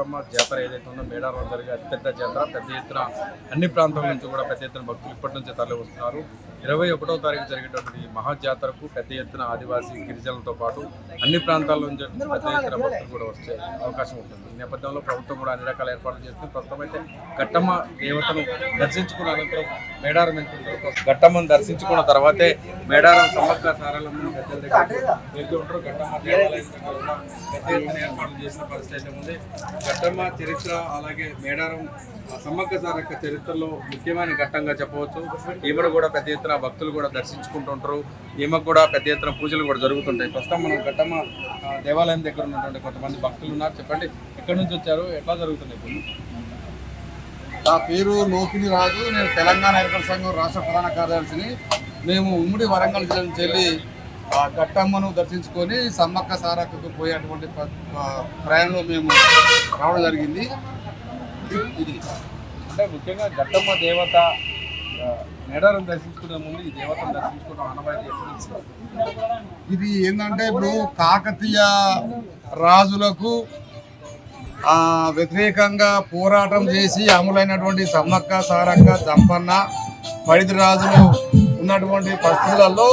సమ్మక్క జాతర ఏదైతే ఉందో మేడారం జరిగే అతిపెద్ద జాతర. పెద్ద ఎత్తున అన్ని ప్రాంతాల నుంచి కూడా పెద్ద ఎత్తున భక్తులు ఇప్పటి నుంచే తరలి వస్తున్నారు ఇరవై ఒకటో తారీఖు జరిగేటటువంటి ఈ మహా జాతరకు పెద్ద ఎత్తున ఆదివాసీ గిరిజనులతో పాటు అన్ని ప్రాంతాల నుంచి పెద్ద ఎత్తున భక్తులు కూడా వచ్చే అవకాశం ఉంటుంది. ఈ నేపథ్యంలో ప్రభుత్వం కూడా అన్ని రకాల ఏర్పాట్లు చేస్తుంది. ప్రస్తుతం అయితే ఘట్టమ్మ దేవతను దర్శించుకున్న అనంతరం మేడారం వెళ్తుంటారు ఘట్టమ్మను దర్శించుకున్న తర్వాతే మేడారం సమ్మక్క సారాలను పెద్దల దగ్గర వెళ్తూ ఉంటారు. ఘట్టమ్మ దేవాలయం దగ్గర పెద్ద ఎత్తున ఏర్పాట్లు చేసిన పరిస్థితి ఉంది. ఘట్టమ్మ చరిత్ర అలాగే మేడారం సమగ్ర సమ్మక్క సారక్క చరిత్రలో ముఖ్యమైన ఘట్టంగా చెప్పవచ్చు. ఈమెను కూడా పెద్ద ఎత్తున భక్తులు కూడా దర్శించుకుంటుంటారు ఈమెకు కూడా పెద్ద ఎత్తున పూజలు కూడా జరుగుతుంటాయి. ప్రస్తుతం మనం ఘట్టమ్మ దేవాలయం దగ్గర ఉన్నటువంటి కొంతమంది భక్తులు ఉన్నారు. చెప్పండి ఎక్కడి నుంచి వచ్చారు? ఎట్లా జరుగుతున్నాయి పూజలు? నా పేరు లోకిని రాజు. నేను తెలంగాణ ఎన్నికల సంఘం రాష్ట్ర ప్రధాన కార్యదర్శిని. మేము ఉమ్మడి వరంగల్ జిల్లా నుంచి వెళ్ళి ఆ గట్టమ్మను దర్శించుకొని సమ్మక్క సారక్కకు పోయేటువంటి ప్రయాణంలో మేము రావడం జరిగింది. ఇది అంటే ముఖ్యంగా ఘట్టమ్మ దేవత మేడారం దర్శించుకునే ముందు ఈ దేవతను దర్శించుకోవడం అనవాయితీ ఇది ఏంటంటే ఇప్పుడు కాకతీయ రాజులకు వ్యతిరేకంగా పోరాటం చేసి అమలైనటువంటి సమ్మక్క సారక్క జంపన్న పడిది రాజులు ఉన్నటువంటి పరిస్థితులలో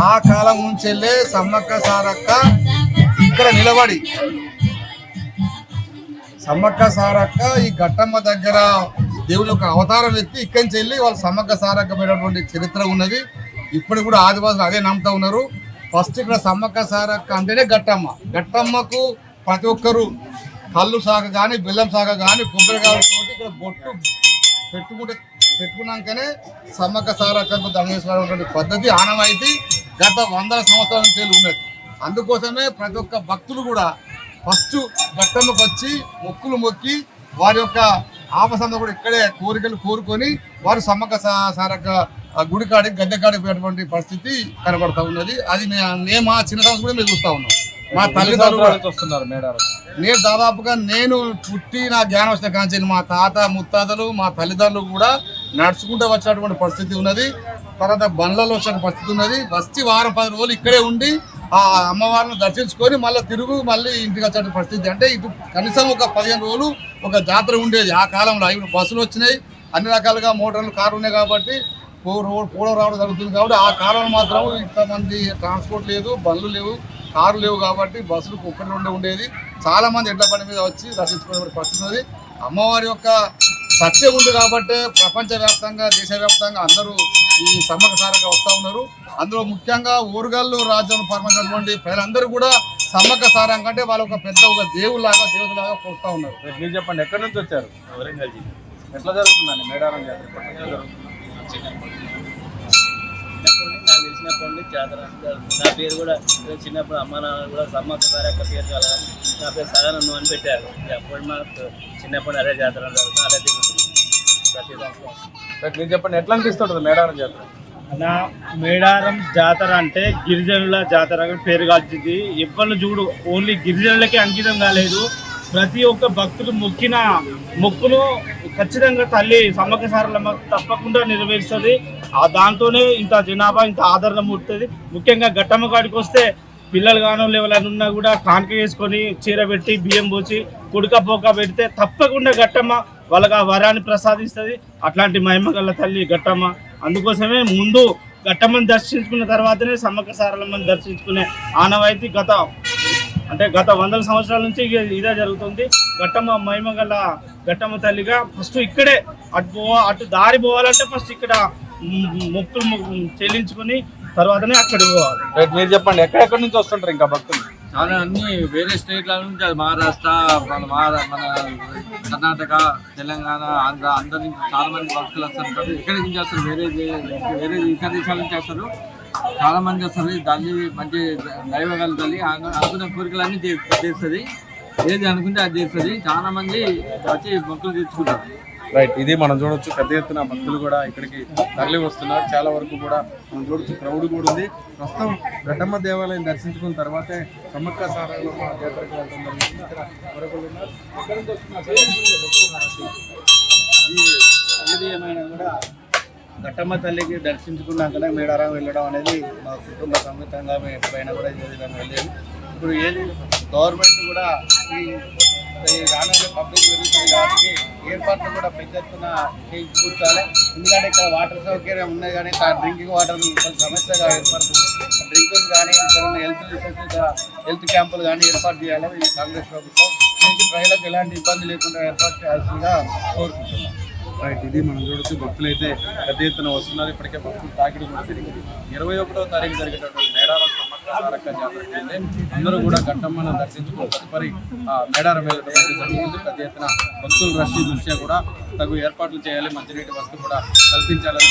ఆ కాలం నుంచెల్లే సమ్మక్క సారక్క ఇక్కడ నిలబడి సమ్మక్క సారక్క ఈ ఘట్టమ్మ దగ్గర దేవుని యొక్క అవతారం ఎత్తి ఇక్కడి నుంచి వెళ్ళి వాళ్ళు సమ్మక్క సారక్కమైనటువంటి చరిత్ర ఉన్నది. ఇప్పుడు కూడా ఆదివాసులు అదే నమ్ముతా ఉన్నారు. ఫస్ట్ ఇక్కడ సమ్మక్క సారక్క అంటేనే గట్టమ్మ గట్టమ్మకు ప్రతి ఒక్కరు కళ్ళు సాగ కానీ బెల్లం సాగ కానీ కొబ్బరికాయలు ఇక్కడ బొట్టు పెట్టుకుంటే పెట్టుకున్నాకనే సమ్మక్క సారక్కకు దండేశ్వరం పద్ధతి ఆనవాయితీ గత వందల సంవత్సరాల నుంచి ఉన్నది. అందుకోసమే ప్రతి ఒక్క భక్తులు కూడా ఫస్ట్ గట్టమ్మకు వచ్చి మొక్కులు మొక్కి వారి యొక్క ఆపసంద కూడా ఇక్కడే కోరికలు కోరుకొని వారు సమ్మక్క సారక్క ఆ గుడి కాడికి గద్దె కాడికి పోయేటువంటి పరిస్థితి కనబడతా ఉన్నది. అది నేను మా చిన్నతనం కూడా మేము చూస్తా ఉన్నాం. మా తల్లిదండ్రులు వస్తున్నారు మేడారం? నేను దాదాపుగా నేను పుట్టి నా జ్ఞానం వచ్చిన కాంచి మా తాత ముత్తాతలు మా తల్లిదండ్రులు కూడా నడుచుకుంటూ వచ్చినటువంటి పరిస్థితి ఉన్నది. తర్వాత బండ్లలో వచ్చిన పరిస్థితి ఉన్నది. వచ్చి వారం పది రోజులు ఇక్కడే ఉండి ఆ అమ్మవారిని దర్శించుకొని మళ్ళీ తిరుగు మళ్ళీ ఇంటికి వచ్చే పరిస్థితి. అంటే ఇటు కనీసం ఒక పదిహేను రోజులు ఒక జాతర ఉండేది. ఆ కాలంలో ఇప్పుడు బస్సులు వచ్చినాయి. అన్ని రకాలుగా మోటార్లు కారు ఉన్నాయి కాబట్టి రోడ్ పోవడం రావడం జరుగుతుంది కాబట్టి ఆ కాలంలో మాత్రం ఇంతమంది ట్రాన్స్పోర్ట్ లేదు బండ్లు లేవు కారు లేవు కాబట్టి బస్సులు ఒక్కటి ఉండే ఉండేది. చాలామంది ఎడ్ల పని మీద వచ్చి దర్శించుకునే పరిస్థితి ఉంది అమ్మవారి యొక్క సత్యం ఉంది కాబట్టి ప్రపంచవ్యాప్తంగా దేశవ్యాప్తంగా అందరూ ఈ సమ్మక సారగా వస్తూ ఉన్నారు. అందులో ముఖ్యంగా ఊరుగల్లు రాజ్యం పరిమించినటువంటి ప్రజలందరూ కూడా సమ్మక్క సారం కంటే వాళ్ళ ఒక పెద్ద ఒక దేవులాగా దేవతలాగా కొలుస్తూ ఉన్నారు. మీరు చెప్పండి ఎక్కడి నుంచి వచ్చారు? వరంగల్ జిల్లా. ఎట్లా జరుగుతుందండి మేడారం జాతర? నాకు తెలిసినప్పటి నుండి జాతర. నా పేరు కూడా చిన్నప్పుడు అమ్మ నాన్న కూడా సమ్మక్క సారక్క పేరు కలగా నా పేరు సదానందం అని పెట్టారు. అప్పుడు మాకు చిన్నప్పుడు అదే జాతర జరుగుతుంది అదే తిరుగుతుంది ప్రతి సంవత్సరం. మీరు చెప్పండి ఎట్లా అనిపిస్తుంటుంది మేడారం జాతర? నా మేడారం జాతర అంటే గిరిజనుల జాతర పేరు కాల్చింది ఎవ్వరు చూడు ఓన్లీ గిరిజనులకే అంకితం కాలేదు. ప్రతి ఒక్క భక్తుడు మొక్కిన మొక్కును ఖచ్చితంగా తల్లి సమ్మక్క సారలమ్మ తప్పకుండా నెరవేరుస్తుంది. ఆ దాంతోనే ఇంత జనాభా ఇంత ఆదరణ ముడుతుంది ముఖ్యంగా గట్టమ్మ కాడికి వస్తే పిల్లలు కానోళ్ళు ఎవరైనా ఉన్నా కూడా కానుక వేసుకొని చీర పెట్టి బియ్యం పోసి కుడక పోక పెడితే తప్పకుండా గట్టమ్మ వాళ్ళకి ఆ వరాన్ని ప్రసాదిస్తుంది. అట్లాంటి మహిమ గల తల్లి గట్టమ్మ అందుకోసమే ముందు గట్టమ్మని దర్శించుకున్న తర్వాతనే సమ్మక్క సారలమ్మని దర్శించుకునే ఆనవాయితీ గత అంటే గత వందల సంవత్సరాల నుంచి ఇక ఇదే జరుగుతుంది. గట్టమ్మ మహిమ గల ఘట్టమ్మ తల్లిగా ఫస్ట్ ఇక్కడే అటు పో అటు దారి పోవాలంటే ఫస్ట్ ఇక్కడ మొక్కులు చెల్లించుకుని చెల్లించుకొని తర్వాతనే అక్కడికి పోవాలి. మీరు చెప్పండి ఎక్కడెక్కడి నుంచి వస్తుంటారు ఇంకా భక్తులు? చాలా అన్ని వేరే స్టేట్ల నుంచి అది మహారాష్ట్ర మన మహారా మన కర్ణాటక తెలంగాణ ఆంధ్ర అందరి నుంచి చాలా మంది భక్తులు వస్తుంటారు ఇక్కడి నుంచి వస్తారు? వేరే వేరే ఇతర దేశాల నుంచి వస్తారు. చాలా మంది వస్తారు. దాన్ని మంచి దైవగల తల్లి అనుకున్న కోరికలన్నీ తీ- తీరుస్తుంది. ఏది అనుకుంటే అది తీరుస్తుంది. చాలా మంది వచ్చి మొక్కులు తీర్చుకుంటారు. రైట్ ఇది మనం చూడొచ్చు. పెద్ద ఎత్తున భక్తులు కూడా ఇక్కడికి తరలి వస్తున్నారు. చాలా వరకు కూడా మనం చూడొచ్చు క్రౌడ్ కూడా ఉంది. ప్రస్తుతం గడ్డమ్మ దేవాలయం దర్శించుకున్న తర్వాతే సమ్మక్క సారాలమ్మ జాతరకు వెళ్ళడం ఇక్కడ మరొకరు ఉన్నారు. వస్తున్నారు? ఏది ఏమైనా కూడా ఘట్టమ్మ తల్లికి దర్శించుకున్నాకనే మేడారం వెళ్ళడం అనేది మా కుటుంబ సమేతంగా మేము ఎప్పుడైనా కూడా ఇదే విధంగా ఇప్పుడు ఏది? గవర్నమెంట్ కూడా ఈ రానున్న పబ్లిక్ పెరుగుతుంది కాబట్టి ఏర్పాట్లు కూడా పెద్ద ఎత్తున చేయించుకుంటాలి ఎందుకంటే ఇక్కడ వాటర్ సౌకర్యం ఉన్నాయి కానీ డ్రింకింగ్ వాటర్ కొంచెం సమస్యగా ఏర్పడుతుంది. డ్రింకింగ్ కానీ ఇక్కడ హెల్త్ హెల్త్ క్యాంపులు కానీ ఏర్పాటు చేయాలి ఈ కాంగ్రెస్ ప్రభుత్వం ప్రజలకు ఎలాంటి ఇబ్బంది లేకుండా ఏర్పాటు చేయాల్సిందిగా కోరుకుంటున్నాం. రైట్ ఇది మనం చూడొచ్చు. భక్తులు అయితే పెద్ద ఎత్తున వస్తున్నారు. ఇప్పటికే భక్తులు తాకిడి కూడా జరిగింది. ఇరవై ఒకటో తారీఖు జరిగేటటువంటి మేడారం సారక్క వెళ్ళి అందరూ కూడా ఘట్టమ్మను దర్శించుకుని తదుపరి మేడారం వెళ్ళడం అయితే జరుగుతుంది. పెద్ద ఎత్తున భక్తులు రద్దీ దృష్ట్యా కూడా తగు ఏర్పాట్లు చేయాలి. మంచినీటి వస్తు కూడా కల్పించాలని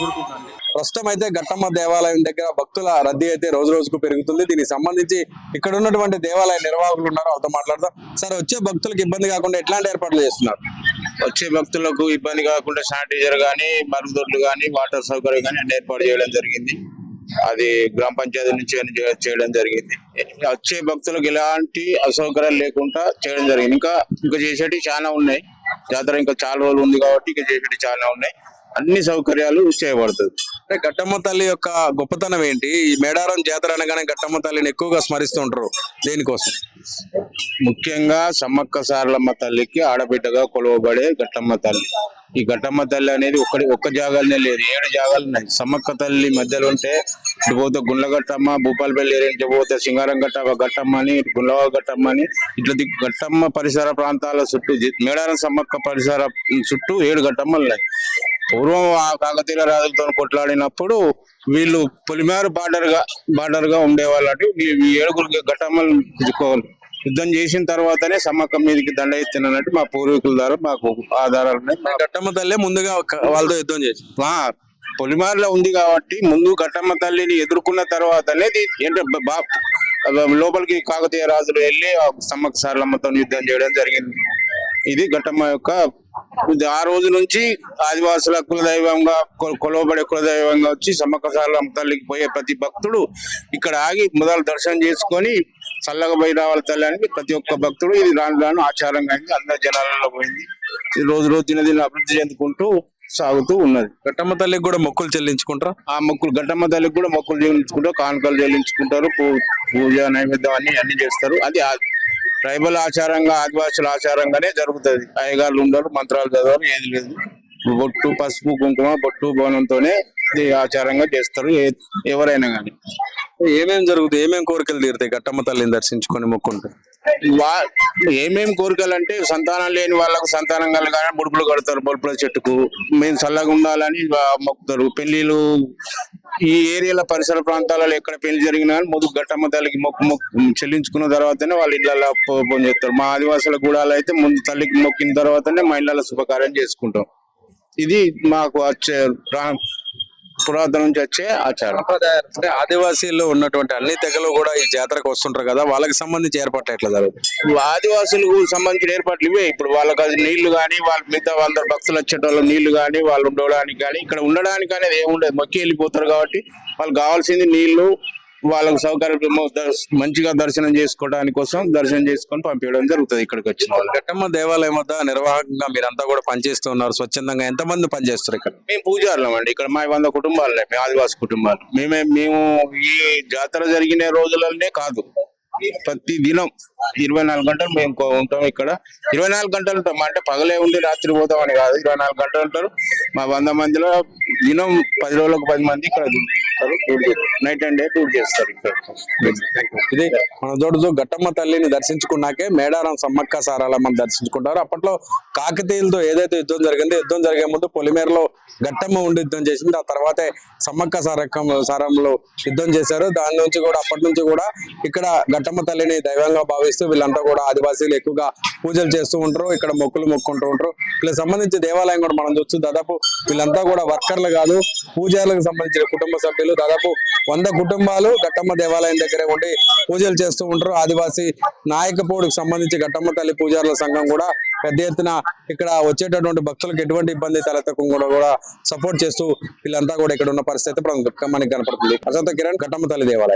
కోరుకుంటుంది ప్రస్తుతం అయితే ఘట్టమ్మ దేవాలయం దగ్గర భక్తుల రద్దీ అయితే రోజు రోజుకు పెరుగుతుంది. దీనికి సంబంధించి ఇక్కడ ఉన్నటువంటి దేవాలయ నిర్వాహకులు ఉన్నారు వాళ్ళతో మాట్లాడదాం. సార్ వచ్చే భక్తులకు ఇబ్బంది కాకుండా ఎట్లాంటి ఏర్పాట్లు చేస్తున్నారు? వచ్చే భక్తులకు ఇబ్బంది కాకుండా శానిటైజర్ కానీ మరుగుదొడ్లు కానీ వాటర్ సౌకర్యం కానీ అన్ని ఏర్పాటు చేయడం జరిగింది. అది గ్రామ పంచాయతీ నుంచి చేయడం జరిగింది. వచ్చే భక్తులకు ఎలాంటి అసౌకర్యాలు లేకుండా చేయడం జరిగింది. ఇంకా ఇంకా చేసేటివి చాలా ఉన్నాయి. జాతర ఇంకా చాలా రోజులు ఉంది కాబట్టి ఇంకా చేసేటివి చాలా ఉన్నాయి. అన్ని సౌకర్యాలు చేయబడుతుంది. అంటే గట్టమ్మ తల్లి యొక్క గొప్పతనం ఏంటి? ఈ మేడారం జాతర అనగానే గట్టమ్మ తల్లిని ఎక్కువగా స్మరిస్తుంటారు. దేనికోసం? ముఖ్యంగా సమ్మక్క సారలమ్మ తల్లికి ఆడబిడ్డగా కొలవబడే ఘట్టమ్మ తల్లి. ఈ ఘట్టమ్మ తల్లి అనేది ఒక్కడి ఒక్క జాగాలనే లేదు. ఏడు జాగాలు ఉన్నాయి. సమ్మక్క తల్లి మధ్యలో ఉంటే ఇటు పోతే గుండ్లగట్టమ్మ భూపాలపల్లి ఏరియా పోతే సింగారం గట్ట గట్టమ్మ అని ఇటు గుండ్లవ గట్టమ్మ అని ఇట్లా ది- గట్టమ్మ పరిసర ప్రాంతాల చుట్టూ మేడారం సమ్మక్క పరిసర చుట్టూ ఏడు గట్టమ్మలు ఉన్నాయి. పూర్వం ఆ కాకతీయ రాజులతో కొట్లాడినప్పుడు వీళ్ళు పొలిమేర బార్డర్గా బార్డర్గా ఉండేవాళ్ళు అటు. ఈ ఏడుగురు ఘట్టమ్మలు యుద్ధం చేసిన తర్వాతనే సమ్మక్క మీదకి దండ ఎత్తినట్టు మా పూర్వీకుల ద్వారా మాకు ఆధారాలు ఉన్నాయి. మా ఘట్టమ్మ తల్లి ముందుగా వాళ్ళతో యుద్ధం చేసి. పొలిమార్లో ఉంది కాబట్టి ముందు ఘట్టమ్మ తల్లిని ఎదుర్కొన్న తర్వాతనే ఇది ఏంటో బ- లోపలికి కాకతీయ రాజులు వెళ్ళి సమ్మక్క సారలమ్మతో యుద్ధం చేయడం జరిగింది. ఇది ఘట్టమ్మ యొక్క ఆ రోజు నుంచి ఆదివాసుల కులదైవంగా కొలవబడే కులదైవంగా వచ్చి సమ్మక్క సారలమ్మ తల్లికి పోయే ప్రతి భక్తుడు ఇక్కడ ఆగి మొదలు దర్శనం చేసుకొని చల్లగా పోయి రావాలి తల్లి అని ప్రతి ఒక్క భక్తుడు ఇది రాను రాను ఆచారంగా అయింది అందరి జనాలలో పోయింది. ఇది రోజు రోజు దినదిన అభివృద్ధి చెందుకుంటూ సాగుతూ ఉన్నది. ఘట్టమ్మ తల్లికి కూడా మొక్కులు చెల్లించుకుంటారా? ఆ మొక్కులు గడ్డమ్మ తల్లికి కూడా మొక్కులు చెల్లించుకుంటారు కానుకలు చెల్లించుకుంటారు పూజ నైవేద్యం అన్ని అన్ని చేస్తారు. అది ట్రైబల్ ఆచారంగా ఆదివాసుల ఆచారంగానే జరుగుతుంది. అయ్యగారులు ఉండరు మంత్రాలు చదవరు ఏది లేదు. బొట్టు పసుపు కుంకుమ బొట్టు బోనంతోనే ఇది ఆచారంగా చేస్తారు ఎవరైనా కానీ ఏమేం జరుగుతుంది ఏమేం కోరికలు తీరుతాయి? ఘట్టమ్మ తల్లిని దర్శించుకొని మొక్కుంటే. వా ఏమేం కోరికలు అంటే సంతానం లేని వాళ్ళకు సంతానం కలగాలని ముడుపులు కడతారు బొడుపుల చెట్టుకు. మేము చల్లగా ఉండాలని మొక్కుతారు. పెళ్ళిలు ఈ ఏరియాల పరిసర ప్రాంతాలలో ఎక్కడ పెళ్ళి జరిగినా కానీ ముందు ఘట్టమ్మ తల్లికి మొక్కు మొక్కు చెల్లించుకున్న తర్వాతనే వాళ్ళ ఇళ్ళల్లో ఫోన్ చేస్తారు మా ఆదివాసుల గూడాలు అయితే ముందు తల్లికి మొక్కిన తర్వాతనే మా ఇళ్ళలో శుభకార్యం చేసుకుంటాం. ఇది మాకు వచ్చే పురాతన నుంచి వచ్చే ఆచారం. అంటే ఆదివాసీల్లో ఉన్నటువంటి అన్ని తెగలు కూడా ఈ జాతరకు వస్తుంటారు కదా వాళ్ళకి సంబంధించి ఏర్పాట్లు ఎట్లా జరుగుతాయి? ఆదివాసులకు సంబంధించిన ఏర్పాట్లు ఇవే. ఇప్పుడు వాళ్ళకి అది నీళ్ళు కానీ వాళ్ళ మిగతా అందరు భక్తులు వచ్చేటోళ్ళు నీళ్ళు కానీ వాళ్ళు ఉండడానికి కానీ ఇక్కడ ఉండడానికి అనేది ఏముండదు. మొక్కి వెళ్ళిపోతారు కాబట్టి వాళ్ళకి కావాల్సింది నీళ్ళు వాళ్ళకు సౌకర్యం మంచిగా దర్శనం చేసుకోవడానికి కోసం దర్శనం చేసుకొని పంపించడం జరుగుతుంది ఇక్కడికి వచ్చిన వాళ్ళు. ఘట్టమ్మ దేవాలయం వద్ద నిర్వాహకంగా మీరంతా కూడా పనిచేస్తున్నారు. స్వచ్ఛందంగా ఎంతమంది పనిచేస్తారు ఇక్కడ? మేము పూజారులం అండి. ఇక్కడ మా వంద కుటుంబాలు ఉన్నాయి, మేము ఆదివాసి కుటుంబాలు. మేమే మేము ఈ జాతర జరిగిన రోజులనే కాదు ప్రతి దినం ఇరవై నాలుగు గంటలు మేము ఉంటాం ఇక్కడ. ఇరవై నాలుగు గంటలు ఉంటాం. అంటే పగలే ఉండి రాత్రి పోతాం అని కాదు. ఇరవై నాలుగు గంటలు ఉంటారు. మా వంద మందిలో దినం పది రోజులకు పది మంది ఇక్కడ నైట్ అండ్ డే టూర్ చేస్తారు ఇక్కడ. ఇది మన తోడుతో గట్టమ్మ తల్లిని దర్శించుకున్నాకే మేడారం సమ్మక్క సారాలమ్మని దర్శించుకుంటారు. అప్పట్లో కాకతీయులతో ఏదైతే యుద్ధం జరిగిందో యుద్ధం జరిగే ముందు పొలిమేరలో గట్టమ్మ ఉండి యుద్ధం చేసింది. ఆ తర్వాతే సమ్మక్క సారకం సారంలో యుద్ధం చేశారు. దాని నుంచి కూడా అప్పటి నుంచి కూడా ఇక్కడ గట్టమ్మ తల్లిని దైవంగా భావిస్తూ వీళ్ళంతా కూడా ఆదివాసీలు ఎక్కువగా పూజలు చేస్తూ ఉంటారు. ఇక్కడ మొక్కులు మొక్కుంటూ ఉంటారు. వీళ్ళకి సంబంధించి దేవాలయం కూడా మనం చూస్తూ దాదాపు వీళ్ళంతా కూడా వర్కర్లు కాదు పూజారులకు సంబంధించిన కుటుంబ సభ్యులు దాదాపు వంద కుటుంబాలు గట్టమ్మ దేవాలయం దగ్గరే ఉండి పూజలు చేస్తూ ఉంటారు. ఆదివాసీ నాయకపోడుకు సంబంధించి గట్టమ్మ తల్లి పూజారుల సంఘం కూడా పెద్ద ఎత్తున ఇక్కడ వచ్చేటటువంటి భక్తులకు ఎటువంటి ఇబ్బంది తలెత్తకుండా కూడా సపోర్ట్ చేస్తూ వీళ్ళంతా కూడా ఇక్కడ ఉన్న పరిస్థితి ఇప్పుడు మనకి కనపడుతుంది. అసంత కిరణ్ గట్టమ్మ తల్లి దేవాలయం.